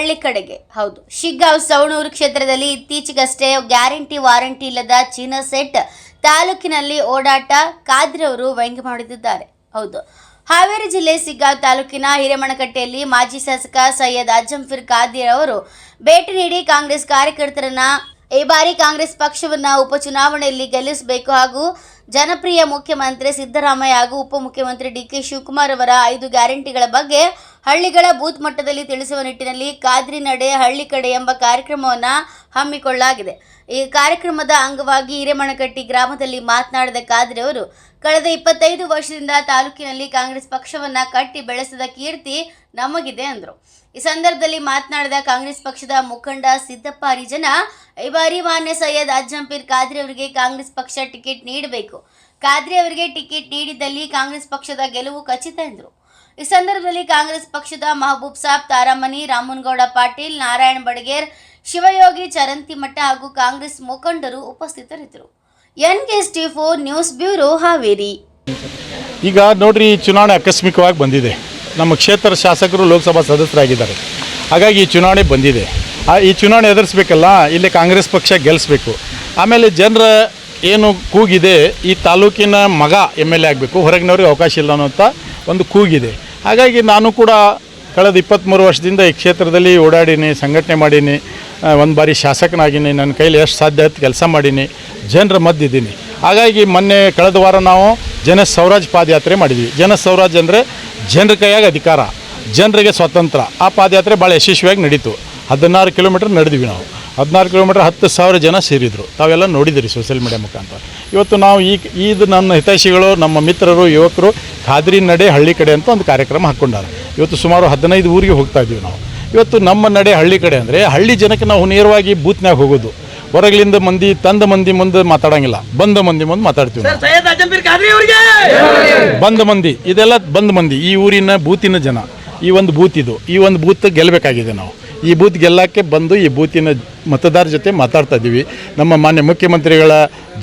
ಹಳ್ಳಿ ಕಡೆಗೆ. ಹೌದು. ಶಿಗ್ಗಾವ್ ಸವಣೂರು ಕ್ಷೇತ್ರದಲ್ಲಿ ಇತ್ತೀಚೆಗಷ್ಟೇ ಗ್ಯಾರಂಟಿ ವಾರಂಟಿ ಇಲ್ಲದ ಚೀನಾ ಸೆಟ್ ತಾಲೂಕಿನಲ್ಲಿ ಓಡಾಟ ಖಾದ್ರಿ ಅವರು ವ್ಯಂಗ್ಯ ಮಾಡುತ್ತಿದ್ದಾರೆ ಹೌದು. ಹಾವೇರಿ ಜಿಲ್ಲೆ ಸಿಗ್ಗಾವ್ ತಾಲೂಕಿನ ಹಿರೇಮಣಕಟ್ಟೆಯಲ್ಲಿ ಮಾಜಿ ಶಾಸಕ ಸೈಯದ್ ಅಜಂಫಿರ್ ಖಾದ್ರಿ ಅವರು ಭೇಟಿ ನೀಡಿ ಕಾಂಗ್ರೆಸ್ ಕಾರ್ಯಕರ್ತರನ್ನ ಈ ಬಾರಿ ಕಾಂಗ್ರೆಸ್ ಪಕ್ಷವನ್ನ ಉಪಚುನಾವಣೆಯಲ್ಲಿ ಗೆಲ್ಲಿಸಬೇಕು ಹಾಗೂ ಜನಪ್ರಿಯ ಮುಖ್ಯಮಂತ್ರಿ ಸಿದ್ದರಾಮಯ್ಯ ಹಾಗೂ ಉಪಮುಖ್ಯಮಂತ್ರಿ ಡಿ ಕೆ ಶಿವಕುಮಾರ್ ಅವರ ಐದು ಗ್ಯಾರಂಟಿಗಳ ಬಗ್ಗೆ ಹಳ್ಳಿಗಳ ಬೂತ್ ಮಟ್ಟದಲ್ಲಿ ತಿಳಿಸುವ ನಿಟ್ಟಿನಲ್ಲಿ ಕಾದ್ರಿ ನಡೆ ಹಳ್ಳಿ ಕಡೆ ಎಂಬ ಕಾರ್ಯಕ್ರಮವನ್ನು ಹಮ್ಮಿಕೊಳ್ಳಲಾಗಿದೆ. ಈ ಕಾರ್ಯಕ್ರಮದ ಅಂಗವಾಗಿ ಹಿರೇಮಣಕಟ್ಟಿ ಗ್ರಾಮದಲ್ಲಿ ಮಾತನಾಡಿದ ಕಾದ್ರಿ ಅವರು, ಕಳೆದ ಇಪ್ಪತ್ತೈದು ವರ್ಷದಿಂದ ತಾಲೂಕಿನಲ್ಲಿ ಕಾಂಗ್ರೆಸ್ ಪಕ್ಷವನ್ನ ಕಟ್ಟಿ ಬೆಳೆಸಿದ ಕೀರ್ತಿ ನಮಗಿದೆ ಅಂದರು. ಈ ಸಂದರ್ಭದಲ್ಲಿ ಮಾತನಾಡಿದ ಕಾಂಗ್ರೆಸ್ ಪಕ್ಷದ ಮುಖಂಡ ಸಿದ್ದಪ್ಪ ಹರಿಜನ, ಈ ಬಾರಿ ಮಾನ್ಯ ಸೈಯದ್ ಅಜ್ಜಂಪೀರ್ ಖಾದ್ರಿ ಅವರಿಗೆ ಕಾಂಗ್ರೆಸ್ ಪಕ್ಷ ಟಿಕೆಟ್ ನೀಡಬೇಕು. ಖಾದ್ರಿ ಅವರಿಗೆ ಟಿಕೆಟ್ ನೀಡಿದ್ದಲ್ಲಿ ಕಾಂಗ್ರೆಸ್ ಪಕ್ಷದ ಗೆಲುವು ಖಚಿತ ಎಂದರು. ಈ ಸಂದರ್ಭದಲ್ಲಿ ಕಾಂಗ್ರೆಸ್ ಪಕ್ಷದ ಮಹಬೂಬ್ ಸಾಬ್, ತಾರಾಮಣಿ, ರಾಮನ್ಗೌಡ ಪಾಟೀಲ್, ನಾರಾಯಣ ಬಡಗೇರ್, ಶಿವಯೋಗಿ ಚರಂತಿಮಠ ಹಾಗೂ ಕಾಂಗ್ರೆಸ್ ಮುಖಂಡರು ಉಪಸ್ಥಿತರಿದ್ದರು. N K T four news bureau Haveri. ಈಗ ನೋಡ್ರಿ ಚುನಾವಣೆ ಆಕಸ್ಮಿಕವಾಗಿ ಬಂದಿದೆ. ನಮ್ಮ ಕ್ಷೇತ್ರ ಶಾಸಕರು ಲೋಕಸಭಾ ಸದಸ್ಯರಾಗಿದ್ದಾರೆ. ಹಾಗಾಗಿ ಈ ಚುನಾವಣೆ ಬಂದಿದೆ. ಈ ಚುನಾವಣೆ ಎದುರಿಸ್ಬೇಕಲ್ಲ, ಇಲ್ಲಿ ಕಾಂಗ್ರೆಸ್ ಪಕ್ಷ ಗೆಲ್ಲಿಸ್ಬೇಕು ಆಮೇಲೆ ಜನರ ಏನು ಕೂಗಿದೆ ಈ ತಾಲೂಕಿನ ಮಗ ಎಂ ಎಲ್ ಎ ಆಗಬೇಕು, ಹೊರಗಿನವ್ರಿಗೆ ಅವಕಾಶ ಇಲ್ಲ ಅನ್ನೋಂಥ ಒಂದು ಕೂಗಿದೆ. ಹಾಗಾಗಿ ನಾನು ಕೂಡ ಕಳೆದ ಇಪ್ಪತ್ತ್ಮೂರು ವರ್ಷದಿಂದ ಈ ಕ್ಷೇತ್ರದಲ್ಲಿ ಓಡಾಡೀನಿ, ಸಂಘಟನೆ ಮಾಡೀನಿ ಒಂದು ಬಾರಿ ಶಾಸಕನಾಗೀನಿ, ನನ್ನ ಕೈಲಿ ಎಷ್ಟು ಸಾಧ್ಯ ಆಯ್ತು ಕೆಲಸ ಮಾಡೀನಿ, ಜನರ ಮದ್ದಿದ್ದೀನಿ. ಹಾಗಾಗಿ ಮೊನ್ನೆ ಕಳೆದ ವಾರ ನಾವು ಜನ ಸ್ವರಾಜ್ ಪಾದಯಾತ್ರೆ ಮಾಡಿದ್ವಿ. ಜನ ಸ್ವರಾಜ್ ಅಂದರೆ ಜನರ ಕೈಯಾಗ ಅಧಿಕಾರ, ಜನರಿಗೆ ಸ್ವಾತಂತ್ರ್ಯ. ಆ ಪಾದಯಾತ್ರೆ ಭಾಳ ಯಶಸ್ವಿಯಾಗಿ ನಡೀತು. ಹದಿನಾರು ಕಿಲೋಮೀಟ್ರ್ ನಡೆದ್ವಿ ನಾವು. ಹದಿನಾರು ಕಿಲೋಮೀಟ್ರ್ ಹತ್ತು ಸಾವಿರ ಜನ ಸೇರಿದರು. ತಾವೆಲ್ಲ ನೋಡಿದಿರಿ ಸೋಷಿಯಲ್ ಮೀಡಿಯಾ ಮುಖಾಂತರ. ಇವತ್ತು ನಾವು ಈ ಇದು ನನ್ನ ಹಿತೈಷಿಗಳು ನಮ್ಮ ಮಿತ್ರರು ಯುವಕರು ಖಾದ್ರಿ ನಡೆ ಹಳ್ಳಿ ಕಡೆ ಅಂತ ಒಂದು ಕಾರ್ಯಕ್ರಮ ಹಾಕ್ಕೊಂಡಾರ. ಇವತ್ತು ಸುಮಾರು ಹದಿನೈದು ಊರಿಗೆ ಹೋಗ್ತಾ ಇದ್ದೀವಿ ನಾವು. ಇವತ್ತು ನಮ್ಮ ನಡೆ ಹಳ್ಳಿ ಕಡೆ ಅಂದರೆ ಹಳ್ಳಿ ಜನಕ್ಕೆ ನಾವು ನೇರವಾಗಿ ಬೂತ್ನಾಗ ಹೋಗೋದು. ಹೊರಗಲಿಂದ ಮಂದಿ ತಂದ ಮಂದಿ ಮುಂದೆ ಮಾತಾಡಂಗಿಲ್ಲ. ಬಂದ ಮಂದಿ ಮುಂದೆ ಮಾತಾಡ್ತೀವಿ ಬಂದ ಮಂದಿ ಇದೆಲ್ಲ ಬಂದ ಮಂದಿ ಈ ಊರಿನ ಬೂತಿನ ಜನ. ಈ ಒಂದು ಬೂತ್ ಇದು. ಈ ಒಂದು ಬೂತ್ ಗೆಲ್ಲಬೇಕಾಗಿದೆ ನಾವು. ಈ ಬೂತ್ ಗೆಲ್ಲಕ್ಕೆ ಬಂದು ಈ ಬೂತಿನ ಮತದಾರ ಜೊತೆ ಮಾತಾಡ್ತಾ ಇದ್ದೀವಿ. ನಮ್ಮ ಮಾನ್ಯ ಮುಖ್ಯಮಂತ್ರಿಗಳ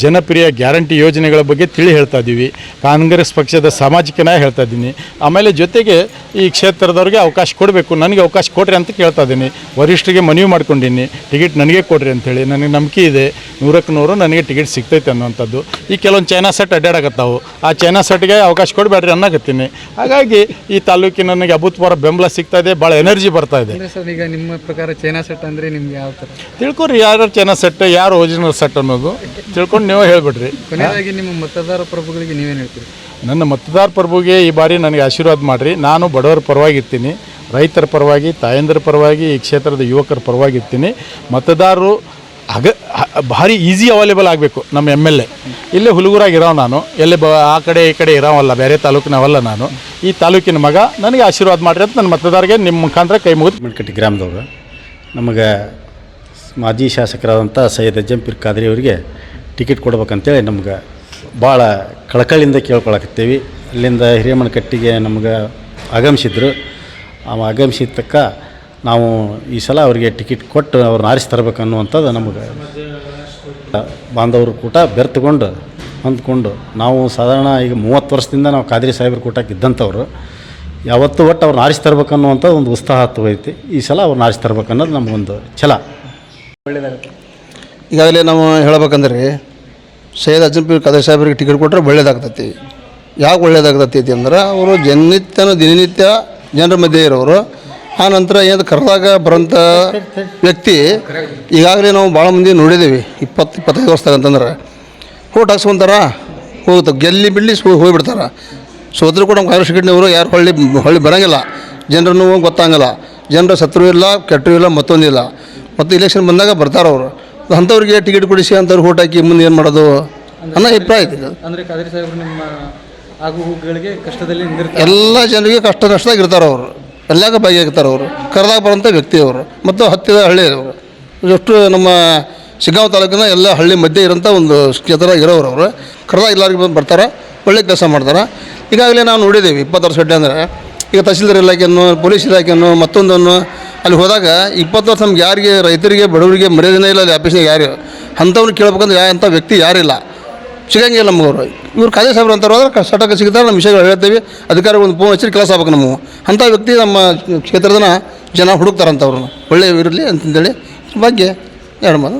ಜನಪ್ರಿಯ ಗ್ಯಾರಂಟಿ ಯೋಜನೆಗಳ ಬಗ್ಗೆ ತಿಳಿ ಹೇಳ್ತಾ ಇದ್ದೀವಿ. ಕಾಂಗ್ರೆಸ್ ಪಕ್ಷದ ಸಾಮಾಜಿಕ ನ್ಯಾಯ ಹೇಳ್ತಾ ಇದ್ದೀನಿ. ಆಮೇಲೆ ಜೊತೆಗೆ ಈ ಕ್ಷೇತ್ರದವ್ರಿಗೆ ಅವಕಾಶ ಕೊಡಬೇಕು. ನನಗೆ ಅವಕಾಶ ಕೊಡ್ರಿ ಅಂತ ಕೇಳ್ತಾ ಇದ್ದೀನಿ. ವರಿಷ್ಠರಿಗೆ ಮನವಿ ಮಾಡ್ಕೊಂಡಿನಿ ಟಿಕೆಟ್ ನನಗೆ ಕೊಡ್ರಿ ಅಂಥೇಳಿ ನನಗೆ ನಂಬಿಕೆ ಇದೆ. ನೂರಕ್ಕೆ ನೂರು ನನಗೆ ಟಿಕೆಟ್ ಸಿಗ್ತೈತೆ ಅನ್ನೋಂಥದ್ದು ಈ ಕೆಲವೊಂದು ಚೈನಾ ಸೆಟ್ ಅಡ್ಡಾಡಕತ್ತಾವು. ಆ ಚೈನಾ ಸೆಟ್ಗೆ ಅವಕಾಶ ಕೊಡಬೇಡ್ರಿ ಅನ್ನಕತ್ತೀನಿ. ಹಾಗಾಗಿ ಈ ತಾಲೂಕಿನ ನನಗೆ ಅಭೂತಪೂರ್ವ ಬೆಂಬಲ ಸಿಗ್ತಾ ಇದೆ. ಭಾಳ ಎನರ್ಜಿ ಬರ್ತಾ ಇದೆ. ಸರ್, ಈಗ ನಿಮ್ಮ ಪ್ರಕಾರ ಚೈನಾ ಸೆಟ್ ಅಂದರೆ ನಿಮ್ಗೆ ಯಾವ ಥರ? ತಿಳ್ಕೊರಿ ಯಾರು ಚೆನ್ನಾಗಿ ಸೆಟ್ ಯಾರು ಒರಿಜಿನಲ್ ಸೆಟ್ ಅನ್ನೋದು. ತಿಳ್ಕೊಂಡು ನೀವು ಹೇಳ್ಬಿಡ್ರಿ. ಕೊನೆಯದಾಗಿ ನಿಮ್ಮ ಮತದಾರ ಪ್ರಭುಗಳಿಗೆ ನೀವೇನು ಹೇಳ್ತೀರಿ? ನನ್ನ ಮತದಾರ ಪ್ರಭುಗೆ ಈ ಬಾರಿ ನನಗೆ ಆಶೀರ್ವಾದ ಮಾಡಿರಿ. ನಾನು ಬಡವರ ಪರವಾಗಿರ್ತೀನಿ. ರೈತರ ಪರವಾಗಿ ತಾಯಂದ್ರ ಪರವಾಗಿ ಈ ಕ್ಷೇತ್ರದ ಯುವಕರ ಪರವಾಗಿರ್ತೀನಿ ಮತದಾರರು ಅಗ ಭಾರಿ ಈಸಿ ಅವೈಲೇಬಲ್ ಆಗಬೇಕು ನಮ್ಮ ಎಂ ಎಲ್ ಎ ಇಲ್ಲೇ ಹುಡುಗರಾಗಿರೋ ನಾನು. ಎಲ್ಲೇ ಬ ಆ ಕಡೆ ಈ ಕಡೆ ಇರೋವಲ್ಲ ಬೇರೆ ತಾಲೂಕಿನವಲ್ಲ ನಾನು. ಈ ತಾಲೂಕಿನ ಮಗ ನನಗೆ ಆಶೀರ್ವಾದ ಮಾಡಿರಿ ಅಂತ ನನ್ನ ಮತದಾರಿಗೆ ನಿಮ್ಮ ಮುಖಾಂತರ ಕೈ ಮುಗಿದು ಮಲ್ಕಟ್ಟಿ ಗ್ರಾಮದವರು. ನಮಗೆ ಮಾಜಿ ಶಾಸಕರಾದಂಥ ಸೈಯದ್ ಅಜ್ಜಂಪೀರ್ ಖಾದ್ರಿ ಅವರಿಗೆ ಟಿಕೆಟ್ ಕೊಡ್ಬೇಕಂತೇಳಿ ನಮ್ಗೆ ಭಾಳ ಕಳಕಳಿಯಿಂದ ಕೇಳ್ಕೊಳಕತ್ತೀವಿ. ಅಲ್ಲಿಂದ ಹಿರೇಮನಕಟ್ಟಿಗೆ ನಮ್ಗೆ ಆಗಮಿಸಿದ್ರು. ಅವ ಆಗಮಿಸಿದ ತಕ್ಕ ನಾವು ಈ ಸಲ ಅವರಿಗೆ ಟಿಕೆಟ್ ಕೊಟ್ಟು ಅವ್ರನ್ನ ಆರಿಸಿ ತರಬೇಕು ಅನ್ನುವಂಥದ್ದು ನಮಗೆ ಬಾಂಧವರು ಕೂಟ ಬೆರ್ತುಕೊಂಡು ಹೊಂದ್ಕೊಂಡು ನಾವು ಸಾಧಾರಣ ಈಗ ಮೂವತ್ತು ವರ್ಷದಿಂದ ನಾವು ಖಾದ್ರಿ ಸಾಹೇಬ್ರ ಕೂಟಕ್ಕೆ ಇದ್ದಂಥವ್ರು. ಯಾವತ್ತೂ ಒಟ್ಟು ಅವ್ರನ್ನ ಆರಿಸಿ ತರ್ಬೇಕು ಒಂದು ಉತ್ಸಾಹ ತಗೋೈತಿ ಈ ಸಲ ಅವ್ರನ್ನ ಆರಿಸಿ ತರ್ಬೇಕು ಅನ್ನೋದು ನಮಗೊಂದು ಛಲ. ಈಗಾಗಲೇ ನಾವು ಹೇಳ್ಬೇಕಂದ್ರೆ ಸೈಯದ್ ಅಜ್ಜಂಪೀರ್ ಕದರ್ ಸಾಹೇಬರಿಗೆ ಟಿಕೆಟ್ ಕೊಟ್ಟರೆ ಒಳ್ಳೇದಾಗ್ತೈತಿ. ಯಾಕೆ ಒಳ್ಳೇದಾಗ್ತೈತಿ ಅಂದ್ರೆ ಅವರು ಜನನಿತ್ಯನ ದಿನನಿತ್ಯ ಜನರ ಮಧ್ಯೆ ಇರೋರು. ಆ ನಂತರ ಏನು ಕರೆದಾಗ ಬರೋಂಥ ವ್ಯಕ್ತಿ, ಈಗಾಗಲೇ ನಾವು ಭಾಳ ಮಂದಿ ನೋಡಿದ್ದೀವಿ ಇಪ್ಪತ್ತು ಇಪ್ಪತ್ತೈದು ವರ್ಷದಾಗ ಅಂತಂದ್ರೆ. ಓಟ್ ಹಾಕ್ಸ್ಕೊಂತಾರ ಹೋಗುತ್ತೆ ಗೆಲ್ಲಿ ಬಿಲ್ಲಿ ಸೋ, ಹೋಗಿಬಿಡ್ತಾರೆ. ಸೋದ್ರು ಕೂಡ ನಮ್ಮ ಕಾಂಗ್ರೆಸ್ ಟಿಕೆಟ್ನವರು ಯಾರು ಹೊಳ್ಳಿ ಹೊಳ್ಳಿ ಬರೋಂಗಿಲ್ಲ. ಜನರನ್ನು ಗೊತ್ತಾಗಲ್ಲ ಜನರ ಶತ್ರು ಇಲ್ಲ, ಕೆಟ್ಟರು ಇಲ್ಲ, ಮತ್ತೊಂದಿಲ್ಲ. ಮತ್ತು ಇಲೆಕ್ಷನ್ ಬಂದಾಗ ಬರ್ತಾರೆ ಅವರು. ಅಂಥವ್ರಿಗೆ ಟಿಕೆಟ್ ಕೊಡಿಸಿ ಅಂಥವ್ರಿಗೆ ಓಟ್ ಹಾಕಿ ಮುಂದೆ ಏನು ಮಾಡೋದು ಅನ್ನೋ ಅಭಿಪ್ರಾಯ ಇದು. ಅಂದ್ರೆ ಖಾದ್ರಿ ಸಾಹೇಬ್ರು ನಿಮ್ಮ ಆಗು ಹೋಗುಗಳಿಗೆ ಕಷ್ಟದಲ್ಲಿ ಎಲ್ಲ ಜನರಿಗೆ ಕಷ್ಟ ನಷ್ಟದಾಗ ಇರ್ತಾರೆ ಅವರು. ಎಲ್ಲಾಗ ಭಾಗಿಯಾಗಿರ್ತಾರೆ ಅವರು. ಕರೆದಾಗ ಬರೋಂಥ ವ್ಯಕ್ತಿ ಅವರು. ಮತ್ತು ಹತ್ತಿರ ಹಳ್ಳಿ ಅವರು. ಎಷ್ಟು ನಮ್ಮ ಶಿಗ್ಗಾಂವ್ ತಾಲೂಕಿನ ಎಲ್ಲ ಹಳ್ಳಿ ಮಧ್ಯೆ ಇರೋಂಥ ಒಂದು ಕ್ಷೇತ್ರ ಇರೋರು ಅವರು. ಕರೆದಾಗ ಎಲ್ಲರಿಗೂ ಬಂದು ಬರ್ತಾರೆ ಒಳ್ಳೆ ಕೆಲಸ ಮಾಡ್ತಾರೆ. ಈಗಾಗಲೇ ನಾವು ನೋಡಿದ್ದೀವಿ ಇಪ್ಪತ್ತು ವರ್ಷ ಗಟ್ಟಲೆ ಅಂದರೆ. ಈಗ ತಹಸೀಲ್ದಾರ್ ಇಲಾಖೆಯನ್ನು ಪೊಲೀಸ್ ಇಲಾಖೆಯನ್ನು ಮತ್ತೊಂದನ್ನು ಅಲ್ಲಿ ಹೋದಾಗ ಇಪ್ಪತ್ತು ವರ್ಷ ನಮ್ಗೆ ಯಾರಿಗೆ, ರೈತರಿಗೆ, ಬಡವರಿಗೆ ಮರ್ಯಾದೆನೇ ಇಲ್ಲ ಅಲ್ಲಿ ಆಫೀಸ್ನಾಗ ಯಾರು. ಅಂಥವ್ರು ಕೇಳ್ಬೇಕಂದ್ರೆ ಯಾ ಅಂಥ ವ್ಯಕ್ತಿ ಯಾರಿಲ್ಲ ಸಿಗಂಗಿಲ್ಲ ನಮ್ಗೆ ಅವರು ಇವ್ರು ಕಾಯ್ದೆ ಸಾಹೇಬ್ರು ಅಂತಾರೆ ಹೋದ್ರೆ ಸಟಕ್ಕೆ ಸಿಗ್ತಾರೆ, ನಮ್ಮ ವಿಷಯಗಳು ಹೇಳ್ತೀವಿ. ಅಧಿಕಾರಿ ಒಂದು ಫೋನ್ ಹಚ್ಚಿ ಕೆಲಸ ಆಗ್ಬೇಕು ನಮಗೆ. ಅಂಥ ವ್ಯಕ್ತಿ ನಮ್ಮ ಕ್ಷೇತ್ರದ ಜನ ಹುಡುಕ್ತಾರಂತ ಒಳ್ಳೆಯವಿರಲಿ ಅಂತಂದೇಳಿ ಬಗ್ಗೆ ಎರಡು ಮಾತು.